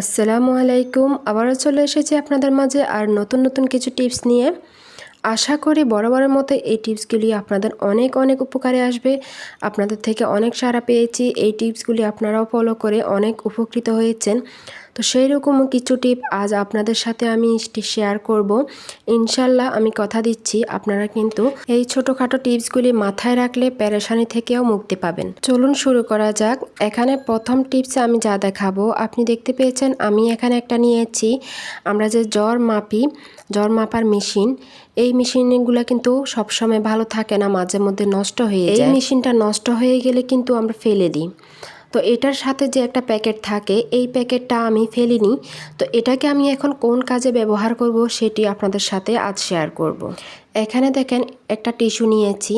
আসসালামু আলাইকুম। আবারও চলে এসেছি আপনাদের মাঝে আর নতুন নতুন কিছু টিপস নিয়ে। আশা করি বরাবরের মতো এই টিপসগুলি আপনাদের অনেক অনেক উপকারে আসবে। আপনাদের থেকে অনেক সারা পেয়েছি। এই টিপসগুলি আপনারাও ফলো করে অনেক উপকৃত হয়েছেন। তো সেই রকম কিছু টিপ আজ আপনাদের সাথে আমি শেয়ার করব। ইনশাল্লাহ আমি কথা দিচ্ছি আপনারা কিন্তু এই ছোটোখাটো টিপসগুলি মাথায় রাখলে প্যারেশানি থেকেও মুক্তি পাবেন। চলুন শুরু করা যাক। এখানে প্রথম টিপসে আমি যা দেখাবো আপনি দেখতে পেয়েছেন আমি এখানে একটা নিয়েছি। আমরা যে জ্বর মাপি জ্বর মাপার মেশিন এই মেশিনগুলো কিন্তু সবসময় ভালো থাকে না মাঝে মধ্যে নষ্ট হয়ে যায়। এই মেশিনটা নষ্ট হয়ে গেলে কিন্তু আমরা ফেলে দিই। তো এটার সাথে যে একটা প্যাকেট থাকে, এই প্যাকেটটা আমি ফেলিনি তো এটাকে আমি এখন কোন কাজে ব্যবহার করব সেটি আপনাদের সাথে আজ শেয়ার করব। এখানে দেখেন একটা টিস্যু নিয়েছি।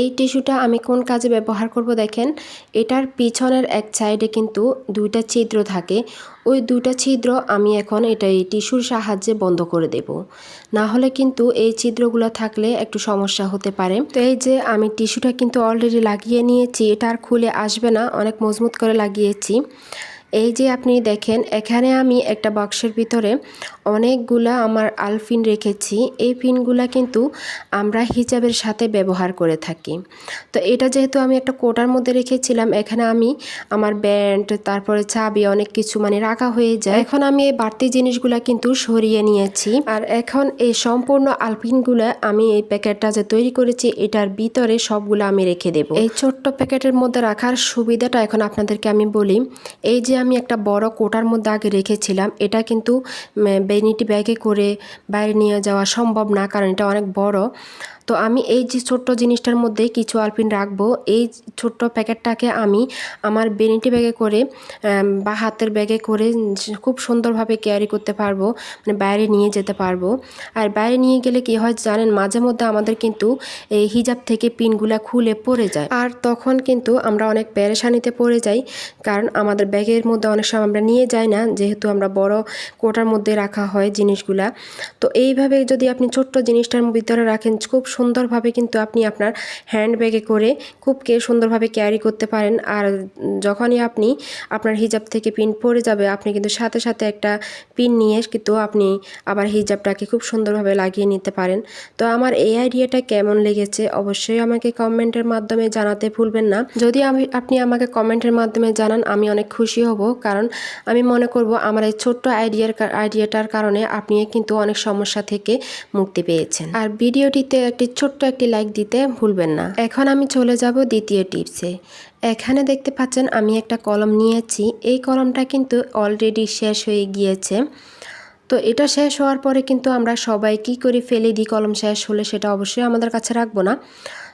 এই টিস্যুটা আমি কোন কাজে ব্যবহার করব দেখেন, এটার পিছনের এক সাইডে কিন্তু দুইটা ছিদ্র থাকে। ওই দুইটা ছিদ্র আমি এখন এটা এই টিস্যুর সাহায্যে বন্ধ করে দেব। না হলে কিন্তু এই ছিদ্রগুলো থাকলে একটু সমস্যা হতে পারে। তো এই যে আমি টিস্যুটা কিন্তু অলরেডি লাগিয়ে নিয়েছি, এটা আর খুলে আসবে না, অনেক মজবুত করে লাগিয়েছি। এই যে আপনি দেখেন, এখানে আমি একটা বক্সের ভিতরে অনেকগুলা আমার আলফিন রেখেছি। এই পিনগুলা কিন্তু আমরা হিজাবের সাথে ব্যবহার করে থাকি। তো এটা যেহেতু আমি একটা কোটার মধ্যে রেখেছিলাম, এখানে আমি আমার ব্যান্ড, তারপরে চাবি, অনেক কিছু মানে রাখা হয়ে যায়। এখন আমি এই বাড়তি জিনিসগুলা কিন্তু সরিয়ে নিয়েছি। আর এখন এই সম্পূর্ণ আলপিনগুলো আমি এই প্যাকেটটা যে তৈরি করেছি, এটার ভিতরে সবগুলো আমি রেখে দেব। এই ছোট্ট প্যাকেটের মধ্যে রাখার সুবিধাটা এখন আপনাদেরকে আমি বলি। এই যে আমি একটা বড় কোটার মধ্যে আগে রেখেছিলাম। এটা কিন্তু বেনিটি ব্যাগে করে বাইরে নিয়ে যাওয়া সম্ভব না, কারণ এটা অনেক বড়। তো আমি এই যে ছোট্ট জিনিসটার মধ্যে কিছু আলপিন রাখব, এই ছোট্ট প্যাকেটটাকে আমি আমার বেনিটি ব্যাগে করে বা হাতের ব্যাগে করে খুব সুন্দরভাবে ক্যারি করতে পারব মানে বাইরে নিয়ে যেতে পারব। আর বাইরে নিয়ে গেলে কি হয় জানেন, মাঝে মধ্যে আমাদের কিন্তু এই হিজাব থেকে পিনগুলা খুলে পড়ে যায়। আর তখন কিন্তু আমরা অনেক প্যারেশানিতে পড়ে যাই, কারণ আমাদের ব্যাগের মধ্যে অনেক সময় আমরা নিয়ে যাই না, যেহেতু আমরা বড় কোটার মধ্যে রাখা হয় জিনিসগুলা। তো এইভাবে যদি আপনি ছোট্ট জিনিসটার ভিতরে রাখেন, খুব সুন্দরভাবে কিন্তু আপনি আপনার হ্যান্ড ব্যাগে করে খুব কে সুন্দরভাবে ক্যারি করতে পারেন। আর যখনই আপনি আপনার হিজাব থেকে পিন পড়ে যাবে, আপনি কিন্তু সাথে সাথে একটা পিন নিয়ে কিন্তু আপনি আবার হিজাবটাকে খুব সুন্দরভাবে লাগিয়ে নিতে পারেন। তো আমার এই আইডিয়াটা কেমন লেগেছে অবশ্যই আমাকে কমেন্টের মাধ্যমে জানাতে ভুলবেন না। যদি আমি, আপনি আমাকে কমেন্টের মাধ্যমে জানান, আমি অনেক খুশি হব। কারণ আমি মনে করব আমার এই ছোট্ট আইডিয়ার আইডিয়াটার কারণে আপনি কিন্তু অনেক সমস্যা থেকে মুক্তি পেয়েছেন। আর ভিডিওটিতে একটি ছোট্ট একটি লাইক দিতে ভুলবেন না। এখন আমি চলে যাব দ্বিতীয় টিপসে এখানে দেখতে পাচ্ছেন আমি একটা কলম নিয়েছি। এই কলমটা কিন্তু অলরেডি শেষ হয়ে গিয়েছে। তো এটা শেষ হওয়ার পরে কিন্তু আমরা সবাই কী করি ফেলে দিই কলম শেষ হলে সেটা অবশ্যই আমাদের কাছে রাখব না।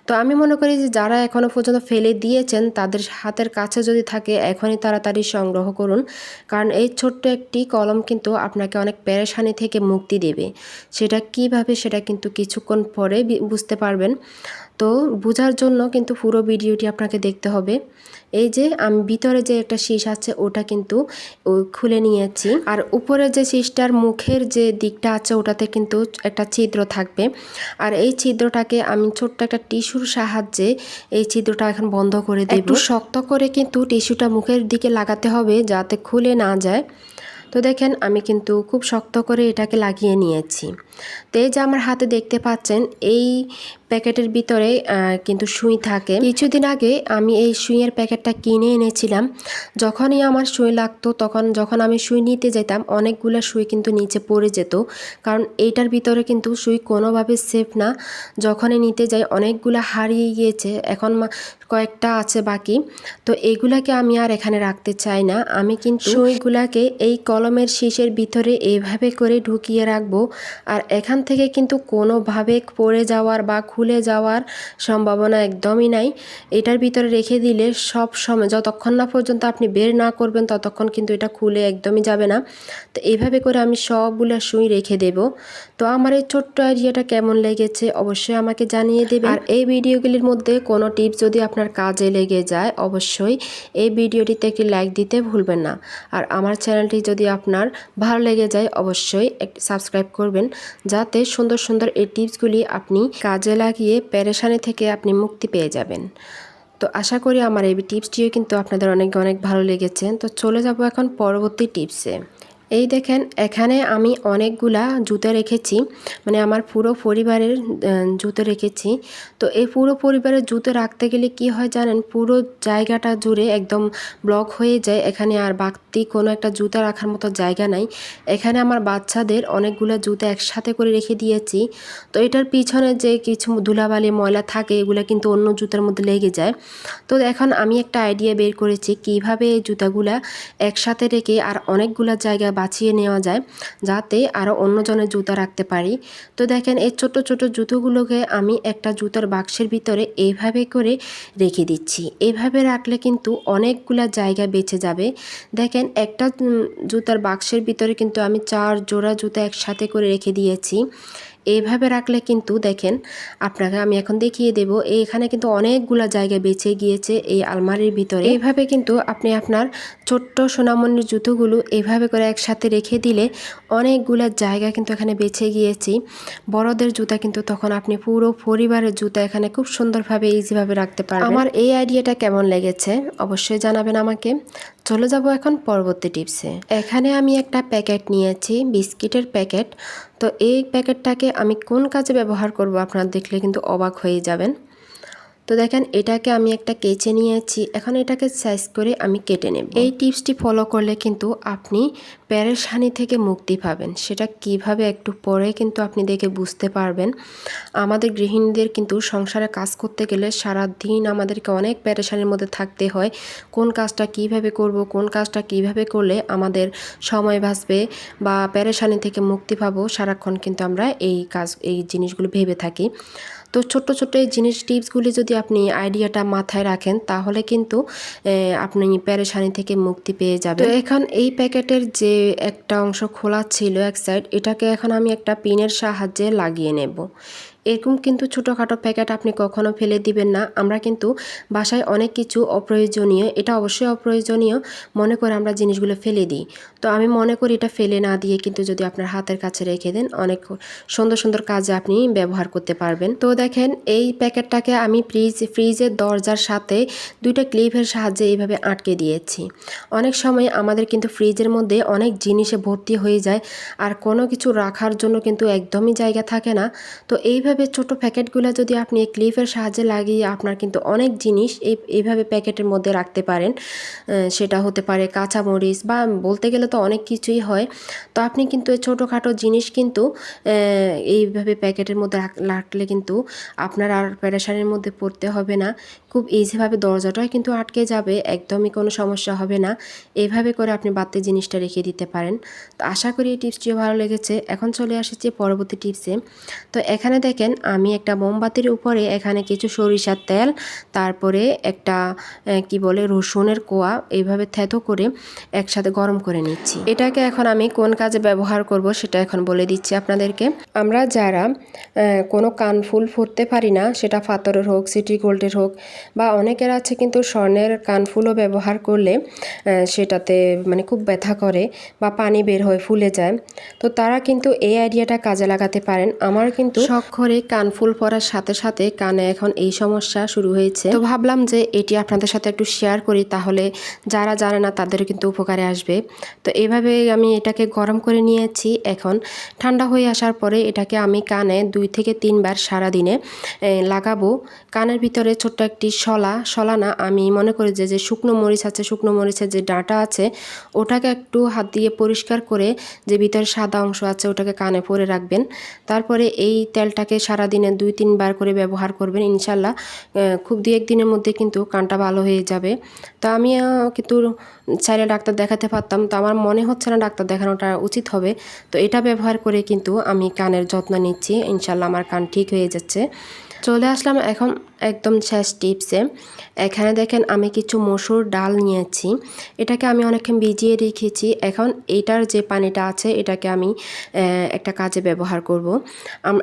তো আমি মনে করি যে যারা এখনও পর্যন্ত ফেলে দিয়েছেন, তাদের হাতের কাছে যদি থাকে, এখনই তাড়াতাড়ি সংগ্রহ করুন। কারণ এই ছোট্ট একটি কলম কিন্তু আপনাকে অনেক পেরেশানি থেকে মুক্তি দেবে। সেটা কীভাবে, সেটা কিন্তু কিছুক্ষণ পরে বুঝতে পারবেন। তো বোঝার জন্য কিন্তু পুরো ভিডিওটি আপনাকে দেখতে হবে। এই যে আমি ভিতরে যে একটা শীষ আছে, ওটা কিন্তু খুলে নিয়েছি। আর উপরে যে শীষটার মুখের যে দিকটা আছে, ওটাতে কিন্তু একটা ছিদ্র থাকবে। আর এই ছিদ্রটাকে আমি ছোট্ট একটা টিস্যুর সাহায্যে এই ছিদ্রটা এখন বন্ধ করে দেব। একটু শক্ত করে কিন্তু টিস্যুটা মুখের দিকে লাগাতে হবে, যাতে খুলে না যায়। তো দেখেন, আমি কিন্তু খুব শক্ত করে এটাকে লাগিয়ে নিয়েছি। তো এই যে আমার হাতে দেখতে পাচ্ছেন, এই প্যাকেটের ভিতরে কিন্তু সুই থাকে। কিছুদিন আগে আমি এই সুইয়ের প্যাকেটটা কিনে এনেছিলাম। যখনই আমার সুই লাগতো, তখন যখন আমি সুই নিতে যেতাম, অনেকগুলো সুই কিন্তু নিচে পড়ে যেত। কারণ এইটার ভিতরে কিন্তু সুই কোনোভাবে সেফ না। যখনই নিতে যাই, অনেকগুলো হারিয়ে গিয়েছে। এখন কয়েকটা আছে বাকি। তো এগুলাকে আমি আর এখানে রাখতে চাই না। আমি কিন্তু সুইগুলাকে এই কলমের শীষের ভিতরে এইভাবে করে ঢুকিয়ে রাখব। আর এখান থেকে কিন্তু কোনোভাবে পড়ে যাওয়ার বা খুলে যাওয়ার সম্ভাবনা একদমই নাই। এটার ভিতরে রেখে দিলে সব সময়, যতক্ষণ না পর্যন্ত আপনি বের না করবেন, ততক্ষণ কিন্তু এটা খুলে একদমই যাবে না। তো এইভাবে করে আমি সবগুলো সুই রেখে দেব। তো আমার এই ছোট্ট আইডিয়াটা কেমন লেগেছে অবশ্যই আমাকে জানিয়ে দেবে আর এই ভিডিওগুলির মধ্যে কোনো টিপস যদি আপনার কাজে লেগে যায়, অবশ্যই এই ভিডিওটিতে একটি লাইক দিতে ভুলবেন না। আর আমার চ্যানেলটি যদি আপনার ভালো লেগে যায়, অবশ্যই সাবস্ক্রাইব করবেন। যাতে সুন্দর সুন্দর এই টিপসগুলি আপনি কাজে লাগিয়ে প্যারেশানি থেকে আপনি মুক্তি পেয়ে যাবেন। তো আশা করি আমার এই টিপসটিও কিন্তু আপনাদের অনেক অনেক ভালো লেগেছে। তো চলে যাব এখন পরবর্তী টিপসে। এই দেখেন, এখানে আমি অনেকগুলা জুতো রেখেছি মানে আমার পুরো পরিবারের জুতো রেখেছি। তো এই পুরো পরিবারের জুতো রাখতে গেলে কি হয় জানেন, পুরো জায়গাটা জুড়ে একদম ব্লক হয়ে যায়, এখানে আর বাড়তি কোনো একটা জুতো রাখার মতো জায়গা নাই। এখানে আমার বাচ্চাদের অনেকগুলো জুতো একসাথে করে রেখে দিয়েছি। তো এটার পিছনে যে কিছু ধুলাবালি, ময়লা থাকে, এগুলো কিন্তু অন্য জুতার মধ্যে লেগে যায়। তো এখন আমি একটা আইডিয়া বের করেছি, কীভাবে এই জুতাগুলা একসাথে রেখে আর অনেকগুলা জায়গা বাঁচিয়ে নেওয়া যায় যাতে আরও অন্যজনের জুতা রাখতে পারি। তো দেখেন, এই ছোট ছোট জুতোগুলোকে আমি একটা জুতোর বাক্সের ভিতরে এইভাবে করে রেখে দিচ্ছি। এভাবে রাখলে কিন্তু অনেকগুলা জায়গা বেঁচে যাবে। দেখেন, একটা জুতার বাক্সের ভিতরে কিন্তু আমি চার জোড়া জুতা একসাথে করে রেখে দিয়েছি। এইভাবে রাখলে কিন্তু দেখেন আপনাকে আমি এখন দেখিয়ে দেব, এখানে কিন্তু অনেকগুলা জায়গা বেঁচে গিয়েছে এই আলমারির ভিতরে। এইভাবে কিন্তু আপনি আপনার ছোট্ট সোনামণির জুতোগুলো এইভাবে করে একসাথে রেখে দিলে অনেকগুলা জায়গা কিন্তু এখানে বেঁচে গিয়েছি। বড়দের জুতা কিন্তু তখন আপনি পুরো পরিবারের জুতা এখানে খুব সুন্দরভাবে ইজিভাবে রাখতে পারবেন। আমার এই আইডিয়াটা কেমন লেগেছে? অবশ্যই জানাবেন আমাকে। চলে যাব এখন পরবর্তী টিপসে। এখানে আমি একটা প্যাকেট নিয়েছি, বিস্কিটের প্যাকেট। তো এই প্যাকেটটাকে আমি কোন কাজে ব্যবহার করব আপনারা দেখলে কিন্তু অবাক হয়ে যাবেন। তো দেখেন, এটাকে আমি একটা কেচে নিয়েছি। এখন এটাকে সাইজ করে আমি কেটে নেব। এই টিপসটি ফলো করলে কিন্তু আপনি প্যারেশানি থেকে মুক্তি পাবেন। সেটা কীভাবে একটু পরে কিন্তু আপনি দেখে বুঝতে পারবেন। আমাদের গৃহিণীদের কিন্তু সংসারে কাজ করতে গেলে সারা দিন আমাদেরকে অনেক প্যারেশানির মধ্যে থাকতে হয়। কোন কাজটা কীভাবে করব, কোন কাজটা কীভাবে করলে আমাদের সময় বাঁচবে বা প্যারেশানি থেকে মুক্তি পাবো, সারাক্ষণ কিন্তু আমরা এই কাজ, এই জিনিসগুলো ভেবে থাকি। তো ছোট্ট ছোট্ট এই জিনিস টিপসগুলি যদি আপনি আইডিয়াটা মাথায় রাখেন, তাহলে কিন্তু আপনি প্যারেশানি থেকে মুক্তি পেয়ে যাবেন। তো এখন এই প্যাকেটের যে একটা অংশ খোলা ছিল এক সাইড এটাকে এখন আমি একটা পিনের সাহায্যে লাগিয়ে নেব। এরকম কিন্তু ছোটোখাটো প্যাকেট আপনি কখনো ফেলে দিবেন না। আমরা কিন্তু বাসায় অনেক কিছু অপ্রয়োজনীয়, এটা অবশ্যই অপ্রয়োজনীয়, মনে করে আমরা জিনিসগুলো ফেলে দিই। তো আমি মনে করি এটা ফেলে না দিয়ে কিন্তু যদি আপনার হাতের কাছে রেখে দেন, অনেক সুন্দর সুন্দর কাজে আপনি ব্যবহার করতে পারবেন। তো দেখেন, এই প্যাকেটটাকে আমি ফ্রিজ, ফ্রিজের দরজার সাথে দুইটা ক্লিপের সাহায্যে এইভাবে আটকে দিয়েছি। অনেক সময় আমাদের কিন্তু ফ্রিজের মধ্যে অনেক জিনিসে ভর্তি হয়ে যায়, আর কোনো কিছু রাখার জন্য কিন্তু একদমই জায়গা থাকে না। তো এইভাবে ছোট প্যাকেটগুলো যদি আপনি ক্লিপের সাহায্যে লাগিয়ে আপনার কিন্তু অনেক জিনিস এই, এইভাবে প্যাকেটের মধ্যে রাখতে পারেন সেটা হতে পারে কাঁচামরিচ বা বলতে গেলে তো অনেক কিছুই হয়। তো আপনি কিন্তু এই ছোটোখাটো জিনিস কিন্তু এইভাবে প্যাকেটের মধ্যে রাখ- রাখলে কিন্তু আপনার আর প্যারেশানের মধ্যে পড়তে হবে না। খুব ইজিভাবে দরজাটাও কিন্তু আটকে যাবে, একদমই কোনো সমস্যা হবে না। এইভাবে করে আপনি বাড়তি জিনিসটা রেখে দিতে পারেন। তো আশা করি এই টিপসটিও ভালো লেগেছে। এখন চলে আসছে পরবর্তী টিপসে তো এখানে দেখেন, আমি একটা মোমবাতির উপরে এখানে কিছু সরিষার তেল, তারপরে একটা কি বলে, রসুনের কোয়া এইভাবে থেতো করে একসাথে গরম করে নিচ্ছি। এটাকে এখন আমি কোন কাজে ব্যবহার করব সেটা এখন বলে দিচ্ছি আপনাদেরকে। আমরা যারা কোনো কানফুল ফুটতে পারি না, সেটা ফাতরের হোক, সিটি গোল্ডের হোক বা অনেকের আছে কিন্তু স্বর্ণের কানফুলও ব্যবহার করলে সেটাতে মানে খুব ব্যথা করে বা পানি বের হয়ে ফুলে যায়। তো তারা কিন্তু এই আইডিয়াটা কাজে লাগাতে পারেন। আমার কিন্তু শখ করে কানফুল পরার সাথে সাথে কানে এখন এই সমস্যা শুরু হয়েছে। তো ভাবলাম যে এটি আপনাদের সাথে একটু শেয়ার করি, তাহলে যারা জানে না তাদের কিন্তু উপকারে আসবে। তো এইভাবে আমি এটাকে গরম করে নিয়েছি এখন। ঠান্ডা হয়ে আসার পরে এটাকে আমি কানে দুই থেকে তিনবার সারা দিনে লাগাবো। কানের ভিতরে ছোট্ট একটি শলা শলা না, আমি মনে করি যে যে শুকনো মরিচ আছে, শুকনো মরিচের যে ডাঁটা আছে, ওটাকে একটু হাত দিয়ে পরিষ্কার করে যে ভিতরে সাদা অংশ আছে, ওটাকে কানে পরে রাখবেন। তারপরে এই তেলটাকে সারা দিনে দুই, তিনবার করে ব্যবহার করবেন, ইনশাল্লাহ। খুব দু একদিনের মধ্যে কিন্তু কানটা ভালো হয়ে যাবে। তো আমি কিন্তু চাইলে ডাক্তার দেখাতে পারতাম। তো আমার মনে হচ্ছে না ডাক্তার দেখানোটা উচিত হবে। তো এটা ব্যবহার করে কিন্তু আমি কানের যত্ন নিচ্ছি। ইনশাল্লাহ আমার কান ঠিক হয়ে যাচ্ছে। চলে আসলাম এখন একদম শেষ টিপসে। এখানে দেখেন আমি কিছু মসুর ডাল নিয়েছি। এটাকে আমি অনেকক্ষণ ভিজিয়ে রেখেছি। এখন এটার যে পানিটা আছে, এটাকে আমি একটা কাজে ব্যবহার করব।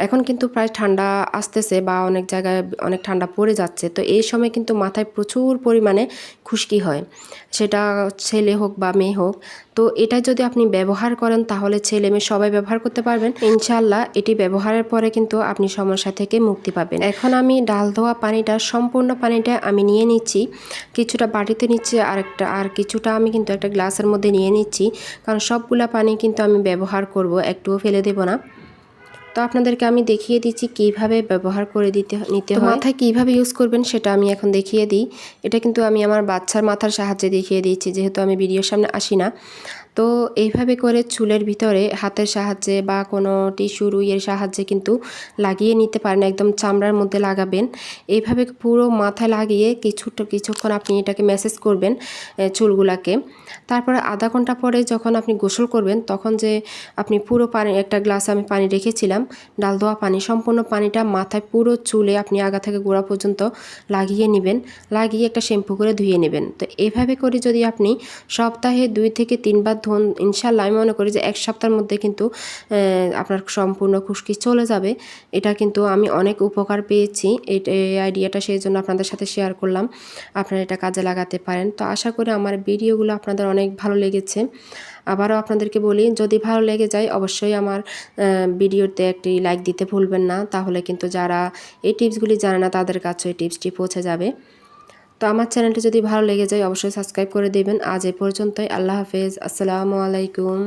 এখন কিন্তু প্রায় ঠান্ডা আসতেছে বা অনেক জায়গায় অনেক ঠান্ডা পড়ে যাচ্ছে। তো এই সময় কিন্তু মাথায় প্রচুর পরিমাণে খুশকি হয়। সেটা ছেলে হোক বা মেয়ে হোক। তো এটা যদি আপনি ব্যবহার করেন, তাহলে ছেলে মেয়ে সবাই ব্যবহার করতে পারবেন। ইনশাল্লাহ এটি ব্যবহারের পরে কিন্তু আপনি সমস্যা থেকে মুক্তি পাবেন। এখন আমি ডাল ধোয়া পানিটা সম্পূর্ণ পানিটা আমি নিয়ে নিচ্ছি। কিছুটা বাটিতে নিচ্ছি আর একটা আর কিছুটা আমি কিন্তু একটা গ্লাসের মধ্যে নিয়ে নিচ্ছি। কারণ সবগুলা পানি কিন্তু আমি ব্যবহার করব একটুও ফেলে দেব না। তো আপনাদেরকে আমি দেখিয়ে দিচ্ছি কীভাবে ব্যবহার করে দিতে নিতে হয়। মাথায় কীভাবে ইউজ করবেন সেটা আমি এখন দেখিয়ে দিই। এটা কিন্তু আমি আমার বাচ্চার মাথার সাহায্যে দেখিয়ে দিচ্ছি যেহেতু আমি ভিডিওর সামনে আসি না। তো এইভাবে করে চুলের ভিতরে হাতের সাহায্যে বা কোনো টিস্যু রুইয়ের সাহায্যে কিন্তু লাগিয়ে নিতে পারেন, একদম চামড়ার মধ্যে লাগাবেন। এইভাবে পুরো মাথায় লাগিয়ে কিছুটা, কিছুক্ষণ আপনি এটাকে মেসেজ করবেন চুলগুলাকে। তারপরে আধা ঘণ্টা পরে যখন আপনি গোসল করবেন, তখন যে আপনি পুরো পানি, একটা গ্লাস আমি পানি রেখেছিলাম, ডাল ধোয়া পানি, সম্পূর্ণ পানিটা মাথায় পুরো চুলে আপনি আগা থেকে গোড়া পর্যন্ত লাগিয়ে নেবেন, লাগিয়ে একটা শ্যাম্পু করে ধুয়ে নেবেন। তো এভাবে করে যদি আপনি সপ্তাহে দুই থেকে তিনবার ধন ইনশাল্লাহ আমি মনে করি যে এক সপ্তাহের মধ্যে কিন্তু আপনার সম্পূর্ণ খুশকি চলে যাবে। এটা কিন্তু আমি অনেক উপকার পেয়েছি। এই আইডিয়াটা সেই জন্য আপনাদের সাথে শেয়ার করলাম। আপনারা এটা কাজে লাগাতে পারেন। তো আশা করি আমার ভিডিওগুলো আপনাদের অনেক ভালো লেগেছে। আবারও আপনাদেরকে বলি, যদি ভালো লেগে যায়, অবশ্যই আমার ভিডিওতে একটি লাইক দিতে ভুলবেন না। তাহলে কিন্তু যারা এই টিপসগুলি জানে না, তাদের কাছে এই টিপসটি পৌঁছে যাবে। তো আমার চ্যানেলটি যদি ভালো লেগে যায়, অবশ্যই সাবস্ক্রাইব করে দেবেন। আজ এ পর্যন্তই। আল্লাহ হাফেজ। আসসালামু আলাইকুম।